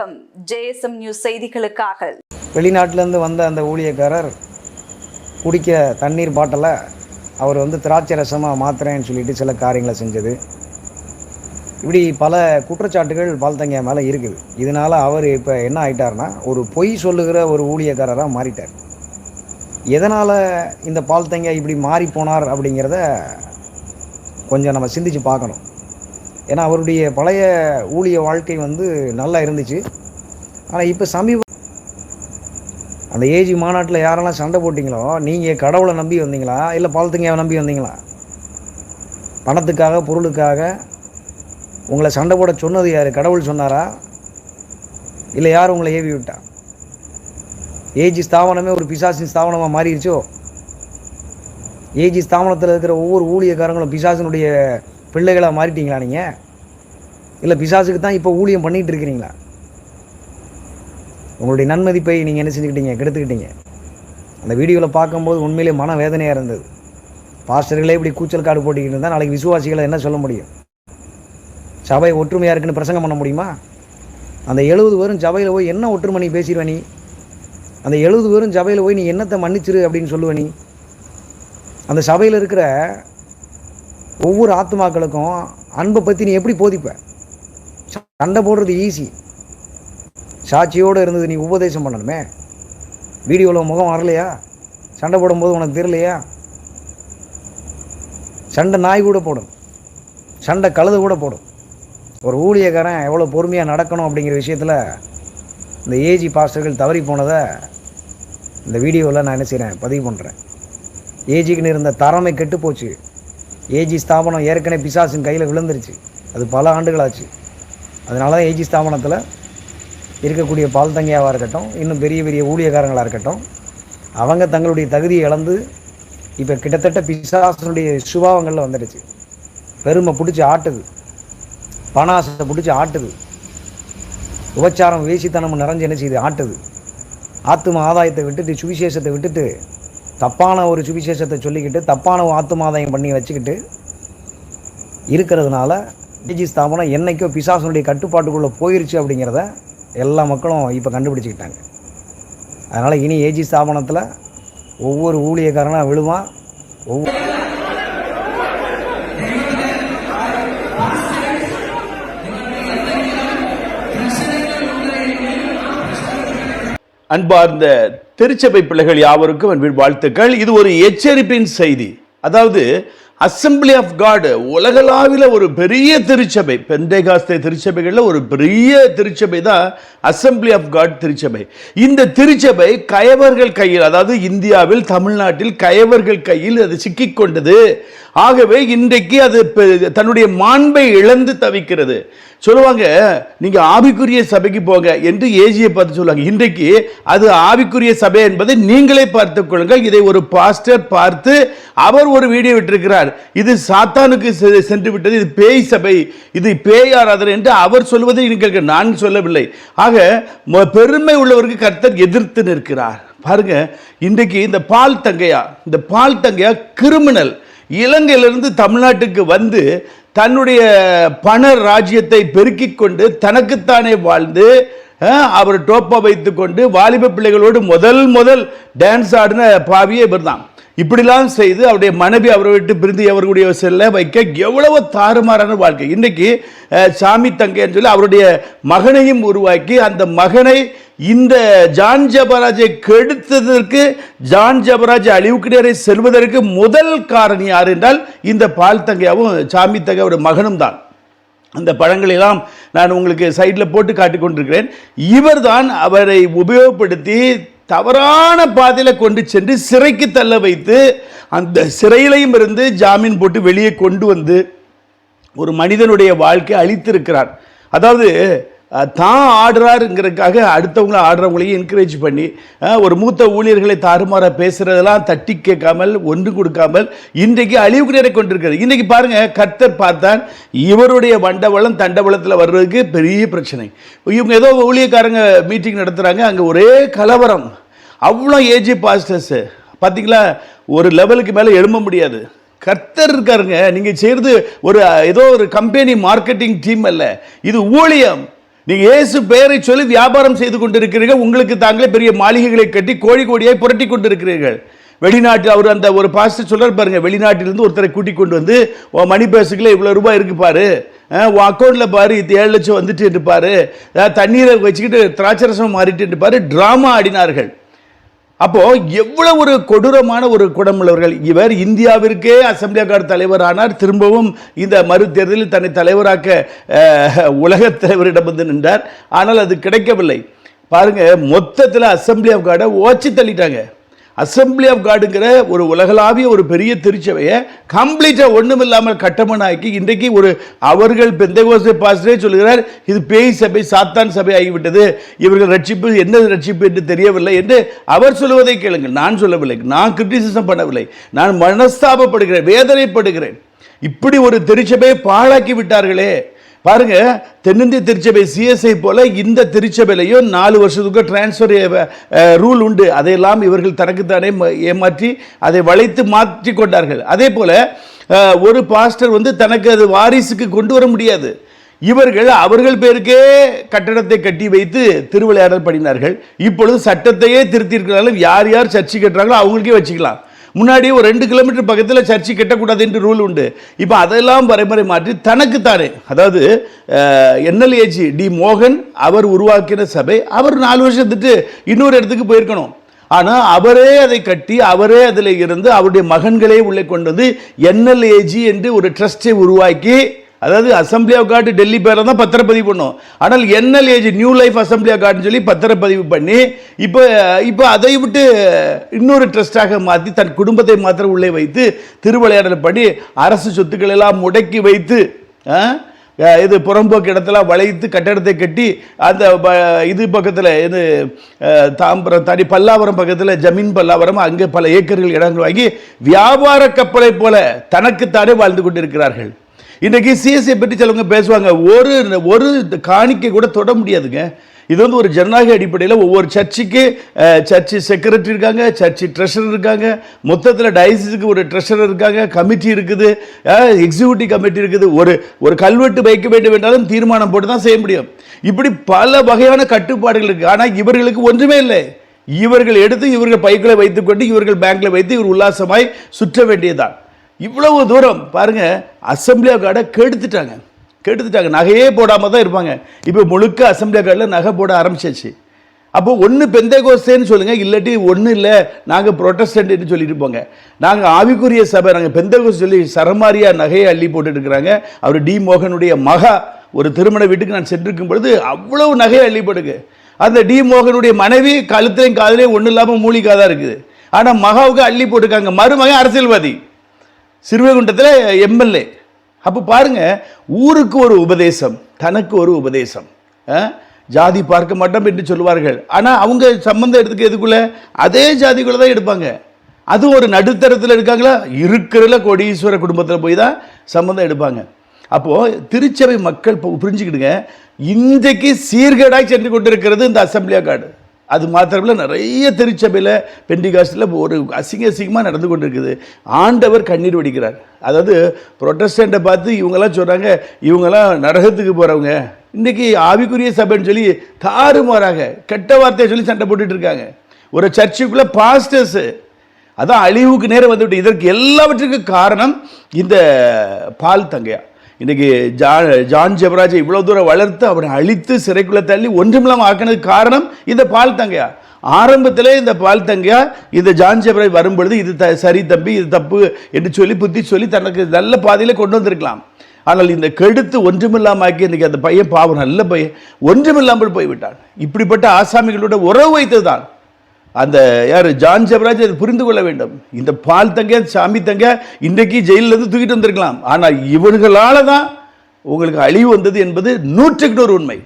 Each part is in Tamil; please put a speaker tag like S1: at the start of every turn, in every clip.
S1: வணக்கம். ஜேஎஸ்எம் நியூஸ் செய்திகளுக்காக.
S2: வெளிநாட்டிலேருந்து வந்த அந்த ஊழியக்காரர் குடிக்க தண்ணீர் பாட்டிலை அவர் வந்து திராட்சை ரசமாக மாத்திரேன்னு சொல்லிட்டு சில காரியங்களை செஞ்சது. இப்படி பல குற்றச்சாட்டுகள் பால்தங்கியா மேலே இருக்குது. இதனால் அவர் இப்போ என்ன ஆயிட்டார்னா ஒரு பொய் சொல்லுகிற ஒரு ஊழியக்காரராக மாறிட்டார். எதனால் இந்த பால்தங்கியா இப்படி மாறி போனார் அப்படிங்கிறத கொஞ்சம் நம்ம சிந்திச்சு பார்க்கணும். ஏன்னா அவருடைய பழைய ஊழிய வாழ்க்கை வந்து நல்லா இருந்துச்சு. ஆனால் இப்போ சமீப அந்த ஏஜி மாநாட்டில் யாரெல்லாம் சண்டை போட்டிங்களோ நீங்கள் கடவுளை நம்பி வந்தீங்களா? இல்லை பால்தங்கியாவை நம்பி வந்தீங்களா? பணத்துக்காக பொருளுக்காக உங்களை சண்டை போட சொன்னது யார்? கடவுள் சொன்னாரா? இல்லை யார் உங்களை ஏவி விட்டா? ஏஜி ஸ்தாபனமே ஒரு பிசாசின் ஸ்தாபனமாக மாறிடுச்சோ ஏஜி ஸ்தாபனத்தில் இருக்கிற ஒவ்வொரு ஊழியக்காரங்களும் பிசாசினுடைய பிள்ளைகளாக மாறிட்டீங்களா நீங்கள் இல்லை பிசாசுக்கு தான் இப்போ ஊழியம் பண்ணிகிட்டு இருக்கிறீங்களா? உங்களுடைய நன்மதிப்பை நீங்கள் என்ன செஞ்சுக்கிட்டீங்க? கெடுத்துக்கிட்டீங்க. அந்த வீடியோவில் பார்க்கும்போது உண்மையிலே மன வேதனையாக இருந்தது. பாஸ்டர்களே இப்படி கூச்சல் காடு போட்டிக்கிட்டு இருந்தால் நாளைக்கு விசுவாசிகளை என்ன சொல்ல முடியும்? சபை ஒற்றுமையாக இருக்குன்னு பிரசங்கம் பண்ண முடியுமா? அந்த எழுபது பேரும் சபையில் போய் என்ன ஒற்றுமை நீ பேசிடுவ நீ? அந்த எழுபது பேரும் சபையில் போய் நீ என்னத்தை மன்னிச்சிரு அப்படின்னு சொல்லுவ நீ? அந்த சபையில் இருக்கிற ஒவ்வொரு ஆத்மாக்களுக்கும் அன்பை பற்றி நீ எப்படி போதிப்ப? சண்டை போடுறது ஈஸி சாட்சியோடு இருந்தது நீ உபதேசம் பண்ணணுமே. வீடியோவில் முகம் வரலையா சண்டை போடும்போது உனக்கு தெரியலையா? சண்டை நாய் கூட போடும். சண்டை கழுது கூட போடும். ஒரு ஊழியக்காரன் எவ்வளோ பொறுமையாக நடக்கணும் அப்படிங்கிற விஷயத்தில் இந்த ஏஜி பாஸ்டர்கள் தவறி போனதை இந்த வீடியோவில் நான் என்ன செய்கிறேன் பதிவு பண்ணுறேன் ஏஜிக்குன்னு இருந்த தரமே கெட்டு போச்சு. ஏஜி ஸ்தாபனம் ஏற்கனவே பிசாசின் கையில் விழுந்துருச்சு. அது பல ஆண்டுகளாச்சு. அதனால தான் ஏஜி ஸ்தாபனத்தில் இருக்கக்கூடிய பால் தங்கியாவாக இருக்கட்டும் இன்னும் பெரிய பெரிய ஊழியக்காரங்களாக இருக்கட்டும் அவங்க தங்களுடைய தகுதியை இழந்து இப்போ கிட்டத்தட்ட பிசாசனுடைய சுபாவங்களில் வந்துடுச்சு. பெருமை பிடிச்சி ஆட்டுது. பணாசத்தை பிடிச்சி ஆட்டுது. உபச்சாரம் வேசித்தனம் நிறைஞ்சு என்ன செய்யுது? ஆட்டுது. ஆத்தும ஆதாயத்தை விட்டுட்டு சுவிசேஷத்தை விட்டுட்டு தப்பான ஒரு சுவிசேஷத்தை சொல்லிக்கிட்டு தப்பான ஒரு பண்ணி வச்சுக்கிட்டு இருக்கிறதுனால டிஜி ஸ்தாபனம் என்றைக்கோ பிசாசனுடைய கட்டுப்பாட்டுக்குள்ளே போயிருச்சு அப்படிங்கிறத எல்லா மக்களும் இப்போ கண்டுபிடிச்சிக்கிட்டாங்க. அதனால் இனி ஏஜி ஸ்தாபனத்தில் ஒவ்வொரு ஊழியக்காரனாக விழுவான் ஒவ்வொரு
S3: அன்பார்ந்த திருச்சபை பிள்ளைகள் யாவருக்கும் அன்பின் வாழ்த்துக்கள். இது ஒரு எச்சரிப்பின் செய்தி. அதாவது அசம்பிளி ஆஃப் காடு உலகளாவில் ஒரு பெரிய திருச்சபை. பெந்தைகாஸ்தே திருச்சபைகளில் ஒரு பெரிய திருச்சபை தான் அசம்பிளி ஆஃப் காட் திருச்சபை. இந்த திருச்சபை கயவர்கள் கையில் அதாவது இந்தியாவில் தமிழ்நாட்டில் கயவர்கள் கையில் அது சிக்கிக்கொண்டது ஆகவே இன்றைக்கு அது தன்னுடைய மாண்பை இழந்து தவிக்கிறது. சொல்லுவாங்க நீங்க ஆவிக்குரிய சபைக்கு போங்க என்று ஏஜியை பார்த்து சொல்லுவாங்க. இன்றைக்கு அது ஆவிக்குரிய சபை என்பதை நீங்களே பார்த்துக் கொள்ளுங்கள். இதை ஒரு பாஸ்டர் பார்த்து அவர் ஒரு வீடியோ விட்டிருக்கிறார். இது சாத்தானுக்கு செ- சென்று விட்டது. இது பேய் சபை. இது பேய் ஆராதனை என்று அவர் சொல்வதை நீங்கள் நான் சொல்லவில்லை. ஆக ம- பெருமை உள்ளவருக்கு கர்த்தர் எதிர்த்து நிற்கிறார். பாருங்க இன்றைக்கு இந்த பால் தங்கையா இந்த பால் தங்கையா கிரிமினல். இலங்கையிலிருந்து தமிழ்நாட்டுக்கு வந்து தன்னுடைய பண ராஜ்யத்தை பெருக்கிக் கொண்டு தனக்குத்தானே வாழ்ந்து அவர் டோப்பா வைத்துக்கொண்டு வாலிப பிள்ளைகளோடு முதல் முதல் டான்ஸ் ஆடின பாவியே இவர் தான் இப்படிலாம் செய்து அவருடைய மனைவி அவரை விட்டு பிரிந்து அவர்களுடைய செல்ல வைக்க எவ்வளவு தாறுமாறான வாழ்க்கை. இன்றைக்கி சாமி தங்கைன்னு சொல்லி அவருடைய மகனையும் உருவாக்கி அந்த மகனை இந்த ஜான் ஜபராஜை கெடுத்ததற்கு ஜான் ஜபராஜ் அழிவுக்கு நேரே செல்வதற்கு முதல் காரணி யார் என்றால் இந்த பால் தங்கையாவும் சாமி தங்கையோட அவருடைய மகனும் தான். அந்த பழங்களெல்லாம் நான் உங்களுக்கு சைடில் போட்டு காட்டிக் கொண்டிருக்கிறேன். இவர்தான் அவரை உபயோகப்படுத்தி தவறான பாதையில் கொண்டு சென்று சிறைக்கு தள்ள வைத்து அந்த சிறையிலையும் இருந்து ஜாமீன் போட்டு வெளியே கொண்டு வந்து ஒரு மனிதனுடைய வாழ்க்கை அழித்திருக்கிறார். அதாவது தான் ஆடுறாருங்கிறதுக்காக அடுத்தவங்கள ஆடுறவங்களையும் என்கரேஜ் பண்ணி ஒரு மூத்த ஊழியர்களை தாறுமாற பேசுறதெல்லாம் தட்டி கேட்காமல் ஒன்று கொடுக்காமல் இன்றைக்கு அழிவுக்கு நேரம் கொண்டிருக்கிறது. இன்றைக்கி பாருங்க கர்த்தர் பார்த்தான் இவருடைய வண்டவளம் தண்டவளத்தில் வர்றதுக்கு பெரிய பிரச்சனை. இவங்க ஏதோ ஊழியக்காரங்க மீட்டிங் நடத்துகிறாங்க அங்கே ஒரே கலவரம். அவ்வளோ ஏஜி பாஸ்டர்ஸு பார்த்தீங்களா ஒரு லெவலுக்கு மேலே எழும்ப முடியாது. கர்த்தர் இருக்காருங்க நீங்கள் செய்கிறது ஒரு ஏதோ ஒரு கம்பெனி மார்க்கெட்டிங் டீம் அல்ல. இது ஊழியம். நீங்க இயேசு பெயரை சொல்லி வியாபாரம் செய்து கொண்டிருக்கிறீர்கள். உங்களுக்கு தாங்களே பெரிய மாளிகைகளை கட்டி கோழி கோடியாய் புரட்டி கொண்டிருக்கிறீர்கள். வெளிநாட்டில் அவர் அந்த ஒரு பாஸ்டர் சொல்றாரு பாருங்க வெளிநாட்டிலிருந்து ஒருத்தரை கூட்டி கொண்டு வந்து உன் மணி பேசுக்குள்ள இவ்வளோ ரூபாய் இருக்கு பாரு. உன் அக்கௌண்ட்டில் பாரு இது ஏழு லட்சம் வந்துட்டு பாரு. தண்ணீரை வச்சுக்கிட்டு திராட்சரசம் மாறிட்டு பாரு. ட்ராமா ஆடினார்கள். அப்போ எவ்வளவு ஒரு கொடூரமான ஒரு குடமுள்ளவர்கள் இவர் இந்தியாவிற்கே அசம்பிளி கார்டு தலைவர் ஆனார் திரும்பவும் இந்த மறு தேர்தலில் தன்னை தலைவராக்க அஹ், உலகத் தலைவரிடம் வந்து நின்றார். ஆனால் அது கிடைக்கவில்லை. பாருங்க மொத்தத்தில் அசம்பிளி ஆஃப் கார்டை ஓச்சி தள்ளிட்டாங்க. அசம்பிளி ஆஃப் காடுங்கிற ஒரு உலகளாவிய ஒரு பெரிய திருச்சபையை கம்ப்ளீட்டாக ஒன்றும் இல்லாமல் கட்டமனாக்கி இன்றைக்கு ஒரு அவர்கள் பெந்தகோசை பாஸ்டரே சொல்கிறார் இது பேய் சபை சாத்தான் சபை ஆகிவிட்டது. இவர்கள் ரட்சிப்பு என்ன ரட்சிப்பு என்று தெரியவில்லை என்று அவர் சொல்லுவதை கேளுங்கள். நான் சொல்லவில்லை நான் கிரிட்டிசிசம் பண்ணவில்லை. நான் மனஸ்தாபப்படுகிறேன் வேதனைப்படுகிறேன். இப்படி ஒரு திருச்சபையை பாழாக்கி விட்டார்களே. பாருங்க தென்னிந்திய திருச்சபை சிஎஸ்ஐ போல இந்த திருச்சபையிலையும் நாலு வருஷத்துக்கு டிரான்ஸ்ஃபர் ரூல் உண்டு. அதையெல்லாம் இவர்கள் தனக்குத்தானே ஏமாற்றி அதை வளைத்து மாற்றி கொண்டார்கள். அதே போல ஒரு பாஸ்டர் வந்து தனக்கு அது வாரிசுக்கு கொண்டு வர முடியாது. இவர்கள் அவர்கள் பேருக்கே கட்டடத்தை கட்டி வைத்து திருவிளையாடல் பண்ணினார்கள். இப்பொழுது சட்டத்தையே திருத்தியிருக்கிறாலும் யார் யார் சர்ச்சை கட்டுறாங்களோ அவங்களுக்கே வச்சுக்கலாம். முன்னாடி ஒரு ரெண்டு கிலோமீட்டர் பக்கத்தில் சர்ச்சை கட்டக்கூடாது என்று ரூல் உண்டு. இப்போ அதெல்லாம் வரைமுறை மாற்றி தனக்குத்தானே. அதாவது என்எல்ஏஜி டி மோகன் அவர் உருவாக்கின சபை அவர் நாலு வருஷத்துட்டு இன்னொரு இடத்துக்கு போயிருக்கணும். ஆனால் அவரே அதை கட்டி அவரே அதில் இருந்து அவருடைய மகன்களே உள்ளே கொண்டு வந்து என்எல்ஏஜி என்று ஒரு ட்ரஸ்டை உருவாக்கி அதாவது அசம்பிளி ஆஃப் காட் டெல்லி பேரை தான் பத்திரப்பதிவு பண்ணோம். ஆனால் NLAG new life assembly of காட்னு சொல்லி பத்திரப்பதிவு பண்ணி இப்போ இப்போ அதை விட்டு இன்னொரு ட்ரஸ்டாக மாற்றி தன் குடும்பத்தை மாத்திரம் உள்ளே வைத்து திருவிளையாடல் பண்ணி அரசு சொத்துக்கள் எல்லாம் முடக்கி வைத்து இது புறம்போக்கு இடத்துல வளைத்து கட்டடத்தை கட்டி அந்த ப- இது பக்கத்தில் இது தாம்பரம் தனி பல்லாவரம் பக்கத்தில் ஜமீன் பல்லாவரம் அங்கே பல ஏக்கர்கள் இடங்கள் வாங்கி வியாபார கப்பலை போல தனக்குத்தானே வாழ்ந்து கொண்டிருக்கிறார்கள். இன்றைக்கி சிஎஸ்ஐ பற்றி சிலவங்க பேசுவாங்க. ஒரு ஒரு காணிக்கை கூட தொட முடியாதுங்க. இது வந்து ஒரு ஜனநாயக அடிப்படையில் ஒவ்வொரு சர்ச்சுக்கு சர்ச்சு செக்ரட்டரி இருக்காங்க சர்ச்சு ட்ரெஷரர் இருக்காங்க. மொத்தத்தில் டயசிஸுக்கு ஒரு ட்ரெஷரர் இருக்காங்க கமிட்டி இருக்குது எக்ஸிக்யூட்டிவ் கமிட்டி இருக்குது. ஒரு ஒரு கல்வெட்டு வைக்க வேண்டும் என்றாலும் தீர்மானம் போட்டு தான் செய்ய முடியும். இப்படி பல வகையான கட்டுப்பாடுகள் இருக்குது ஆனால் இவர்களுக்கு ஒன்றுமே இல்லை. இவர்கள் எடுத்து இவர்கள் பைக்களை வைத்துக்கொண்டு இவர்கள் பேங்க்கில் வைத்து இவர் உல்லாசமாய் சுற்ற வேண்டியதுதான். இவ்வளவு தூரம் பாருங்க அசம்பிளி ஆஃப் கார்டை கெடுத்துட்டாங்க. கெடுத்துட்டாங்க. நகையே போடாமல் தான் இருப்பாங்க. இப்போ முழுக்க அசம்பிளி ஆஃப் கார்டில் நகை போட ஆரம்பிச்சாச்சு. அப்போ ஒன்று பெந்தகோஸ்தேன்னு சொல்லுங்கள் இல்லாட்டி ஒன்றும் இல்லை நாங்கள் ப்ரொட்டஸ்டன்ட்னு சொல்லிட்டு போங்க. நாங்கள் ஆவிக்குரிய சபை நாங்கள் பெந்தகோஸ் சொல்லி சரமாரியாக நகையை அள்ளி போட்டுட்டு இருக்கிறாங்க அவர் டி மோகனுடைய மகா. ஒரு திருமண வீட்டுக்கு நான் சென்றிருக்கும் பொழுது அவ்வளவு நகையை அள்ளி போடுங்க அந்த டி மோகனுடைய மனைவி கழுத்தையும் காதலையும் ஒன்றும் இல்லாமல் மூலிகா தான் இருக்குது. ஆனால் மகாவுக்கு அள்ளி போட்டுருக்காங்க. மருமகன் அரசியல்வாதி. சிறுவைகுண்டத்தில் எம்எல்ஏ. அப்போ பாருங்க ஊருக்கு ஒரு உபதேசம் தனக்கு ஒரு உபதேசம். ஆ? ஜாதி பார்க்க மாட்டோம் என்று சொல்லுவார்கள். ஆனால் அவங்க சம்மந்தம் எடுத்துக்க எதுக்குள்ள? அதே ஜாதிக்குள்ளே தான் எடுப்பாங்க. அது ஒரு நடுத்தரத்தில் எடுக்காங்களா இருக்கிறல கோடீஸ்வர குடும்பத்தில் போய் தான் சம்மந்தம் எடுப்பாங்க. அப்போது திருச்சபை மக்கள் இப்போ புரிஞ்சுக்கிடுங்க. இன்றைக்கு சீர்கேடாய் சென்று கொண்டிருக்கிறது இந்த அசம்பிளியா கார்டு. அது மாத்திரமில்ல நிறைய திருச்சபையில் பெண்டிகாஸ்டில் ஒரு அசிங்க அசிங்கமாக நடந்து கொண்டு இருக்குது ஆண்டவர் கண்ணீர் வடிக்கிறார். அதாவது ப்ரொட்டஸ்டண்ட்டை பார்த்து இவங்கெல்லாம் சொல்கிறாங்க இவங்கெல்லாம் நரகத்துக்கு போகிறவங்க இன்றைக்கி ஆவிக்குரிய சபைன்னு சொல்லி தாறுமாறாக கெட்ட வார்த்தையை சொல்லி சண்டை போட்டுட்டு இருக்காங்க. ஒரு சர்ச்சுக்குள்ளே பாஸ்டர்ஸு அதான் அழிவுக்கு நேரம் வந்துவிட்டு இதற்கு எல்லாவற்றுக்கும் காரணம் இந்த பால் தங்கையா. இன்னைக்கு ஜான் ஜான் ஜெபராஜை இவ்வளோ தூரம் வளர்த்து அவரை அழித்து சிறைக்குள்ள தள்ளி ஒன்றுமில்லாமல் ஆக்கினதுக்கு காரணம் இந்த பால் தங்கையா ஆரம்பத்திலே இந்த பால் தங்கையா இந்த ஜான் ஜெபராஜ் வரும்பொழுது இது த சரி தம்பி இது தப்பு என்று சொல்லி புத்தி சொல்லி தனக்கு நல்ல பாதையில் கொண்டு வந்திருக்கலாம். ஆனால் இந்த கெடுத்து ஒன்றுமில்லாமல் ஆக்கி இன்னைக்கு அந்த பையன் பாவம் நல்ல பையன். ஒன்றுமில்லாமல் போய்விட்டான். இப்படிப்பட்ட ஆசாமிகளோட உறவு வைத்தது தான் அந்த யார் ஜான் ஜெபராஜ் அதை புரிந்து கொள்ள வேண்டும். இந்த பால் தங்க சாமி தங்க இன்றைக்கு ஜெயிலில் இருந்து தூக்கிட்டு வந்திருக்கலாம். ஆனால் இவர்களால் தான் உங்களுக்கு அழிவு வந்தது என்பது நூற்றுக்கு நூறு உண்மை.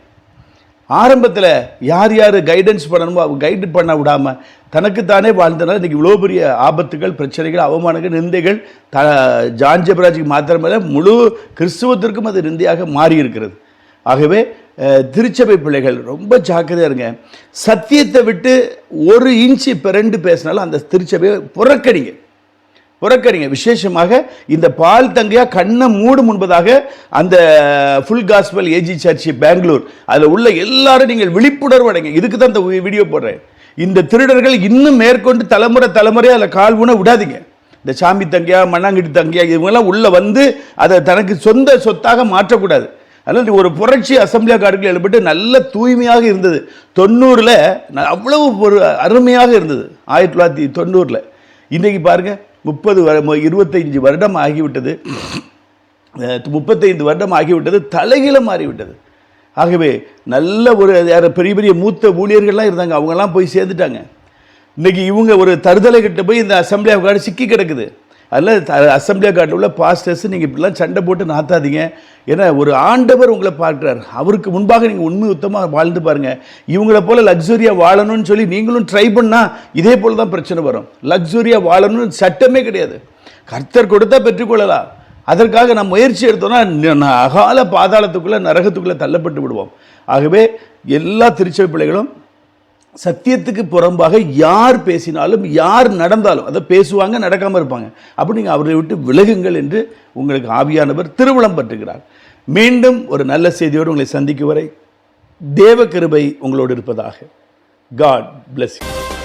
S3: ஆரம்பத்தில் யார் யார் கைடன்ஸ் பண்ணணுமோ அவங்க கைடு பண்ண விடாமல் தனக்குத்தானே வாழ்ந்தனால இன்றைக்கி இவ்வளோ பெரிய ஆபத்துகள் பிரச்சனைகள் அவமானங்கள் நிந்தைகள் த ஜான் ஜெபராஜுக்கு மாத்திரமல்ல முழு கிறிஸ்துவத்திற்கும் அது நிந்தையாக மாறி இருக்கிறது ஆகவே திருச்சபை பிள்ளைகள் ரொம்ப ஜாக்கிரதையாக இருங்க. சத்தியத்தை விட்டு ஒரு இன்ச்சு பிறண்டு பேசினாலும் அந்த திருச்சபையை புறக்கணிங்க. புறக்கறிங்க விசேஷமாக இந்த பால் தங்கையா கண்ணை மூடும் முன்பதாக அந்த full gospel AG church Bangalore. அதில் உள்ள எல்லாரும் நீங்கள் விழிப்புணர்வு அடைங்க. இதுக்கு தான் இந்த வீடியோ போடுறேன். இந்த திருடர்கள் இன்னும் மேற்கொண்டு தலைமுறை தலைமுறையாக அதில் கால் ஊன விடாதீங்க. இந்த சாமி தங்கையா மண்ணாங்கட்டி தங்கையா இவங்கெல்லாம் உள்ளே வந்து அதை தனக்கு சொந்த சொத்தாக மாற்றக்கூடாது. அதனால் ஒரு புரட்சி அசம்பிளியாக காடுகள் எழுப்பட்டு நல்ல தூய்மையாக இருந்தது. தொண்ணூறில் அவ்வளவு ஒரு அருமையாக இருந்தது. ஆயிரத்தி தொள்ளாயிரத்தி தொண்ணூறில். இன்றைக்கி பாருங்கள் முப்பது வர இருபத்தைந்து வருடம் ஆகிவிட்டது. முப்பத்தைந்து வருடம் ஆகிவிட்டது தலைகீழ மாறிவிட்டது. ஆகவே நல்ல ஒரு யார் பெரிய பெரிய மூத்த ஊழியர்கள்லாம் இருந்தாங்க அவங்கெல்லாம் போய் சேர்ந்துட்டாங்க. இன்றைக்கி இவங்க ஒரு தருதலை கிட்ட போய் இந்த அசம்பிளி ஆஃப் சிக்கி கிடக்குது. அதில் அசம்பிளியாக காட்டில் உள்ள பாஸ்டர்ஸ் நீங்கள் இப்படிலாம் சண்டை போட்டு நாத்தாதீங்க. ஏன்னா ஒரு ஆண்டவர் உங்களை பார்க்குறார். அவருக்கு முன்பாக நீங்கள் உண்மை உத்தமாக வாழ்ந்து பாருங்கள் இவங்கள போல் லக்ஸுரியாக வாழணும்னு சொல்லி நீங்களும் ட்ரை பண்ணால் இதே போல் தான் பிரச்சனை வரும். லக்ஸுரியாக வாழணும்னு சட்டமே கிடையாது. கர்த்தர் கொடுத்தா பெற்றுக்கொள்ளலாம். அதற்காக நாம் முயற்சி எடுத்தோம்னா அகால பாதாளத்துக்குள்ளே நரகத்துக்குள்ளே தள்ளப்பட்டு விடுவோம். ஆகவே எல்லா திருச்சபை பிள்ளைகளும் சத்தியத்துக்கு புறம்பாக யார் பேசினாலும் யார் நடந்தாலும் அதை பேசுவாங்க நடக்காமல் இருப்பாங்க. அப்படி நீங்கள் அவரை விட்டு விலகுங்கள் என்று உங்களுக்கு ஆவியானவர் திருவிழம் பற்றுகிறார். மீண்டும் ஒரு நல்ல செய்தியோடு உங்களை சந்திக்கும் வரை தேவ கிருபை உங்களோடு இருப்பதாக. God bless you